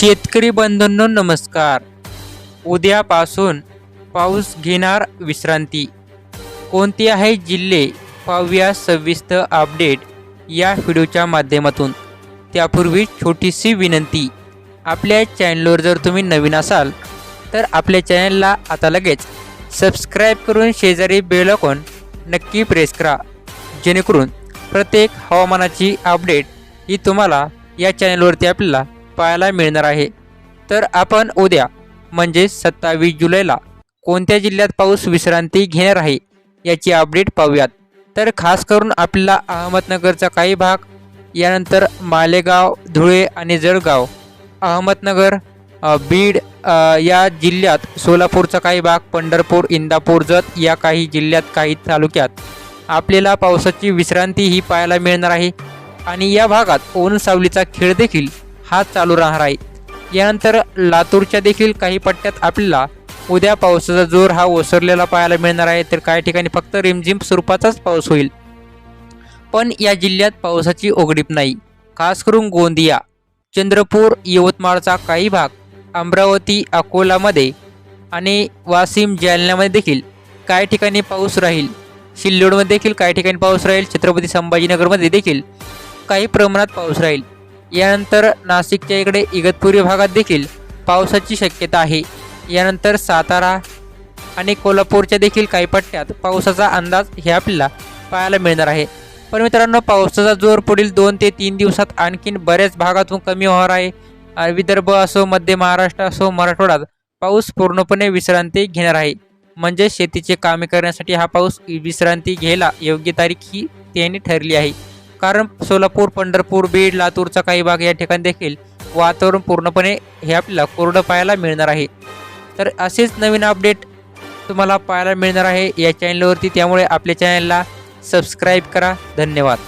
शेतकरी बंधूंनो नमस्कार. उद्यापासून पाऊस घेणार विश्रांती. कोणते आहे जिल्हे पाहूया सविस्तर अपडेट या व्हिडिओच्या माध्यमातून. त्यापूर्वी छोटीशी विनंती आपल्या चॅनलवर जर तुम्ही नवीन असाल तर आपल्या चॅनलला आता लगेच सबस्क्राईब करून शेजारी बेल नक्की प्रेस करा. जेणेकरून प्रत्येक हवामानाची अपडेट ही तुम्हाला या चॅनलवरती आपल्याला पाहायला मिळणार आहे. तर आपण उद्या म्हणजे सत्तावीस जुलैला कोणत्या जिल्ह्यात पाऊस विश्रांती घेणार आहे याची अपडेट पाहूयात. तर खास करून आपल्याला अहमदनगरचा काही भाग यानंतर मालेगाव धुळे आणि जळगाव. अहमदनगर बीड या जिल्ह्यात सोलापूरचा काही भाग पंढरपूर इंदापूर जत या काही जिल्ह्यात काही तालुक्यात. आपल्याला पावसाची विश्रांती ही पाहायला मिळणार आहे. आणि या भागात ऊन सावलीचा खेळ देखील हा चालू राहणार आहे. यानंतर लातूरच्या देखील काही पट्ट्यात आपल्याला उद्या पावसाचा जोर हा ओसरलेला पाहायला मिळणार आहे. तर काही ठिकाणी फक्त रिमझिम स्वरूपाचाच पाऊस होईल. पण या जिल्ह्यात पावसाची ओघडीप नाही. खास करून गोंदिया चंद्रपूर यवतमाळचा काही भाग अमरावती अकोलामध्ये आणि वाशिम जालन्यामध्ये देखील काही ठिकाणी पाऊस राहील. सिल्लोडमध्ये देखील काही ठिकाणी पाऊस राहील. छत्रपती संभाजीनगरमध्ये देखील काही प्रमाणात पाऊस राहील. यानंतर नाशिकच्या इकडे इगतपुरी भागात देखील पावसाची शक्यता आहे. यानंतर सातारा आणि कोल्हापूरच्या देखील काही पट्ट्यात पावसाचा अंदाज हे आपल्याला पाहायला मिळणार आहे. पण मित्रांनो पावसाचा जोर पुढील दोन ते तीन दिवसात आणखीन बऱ्याच भागातून कमी होणार आहे. विदर्भ असो मध्य महाराष्ट्र असो मराठवाड्यात पाऊस पूर्णपणे विश्रांती घेणार आहे. म्हणजे शेतीचे कामे करण्यासाठी हा पाऊस विश्रांती घ्यायला योग्य तारीख ही त्यांनी ठरली आहे. कारण सोलापूर पंढरपूर बीड लातूरचा काही भाग या ठिकाणी देखील वातावरण पूर्णपणे हे आपल्याला कोरडं पाहायला मिळणार आहे. तर असेच नवीन अपडेट तुम्हाला पाहायला मिळणार आहे या चॅनलवरती त्यामुळे आपल्या चॅनलला सबस्क्राईब करा. धन्यवाद.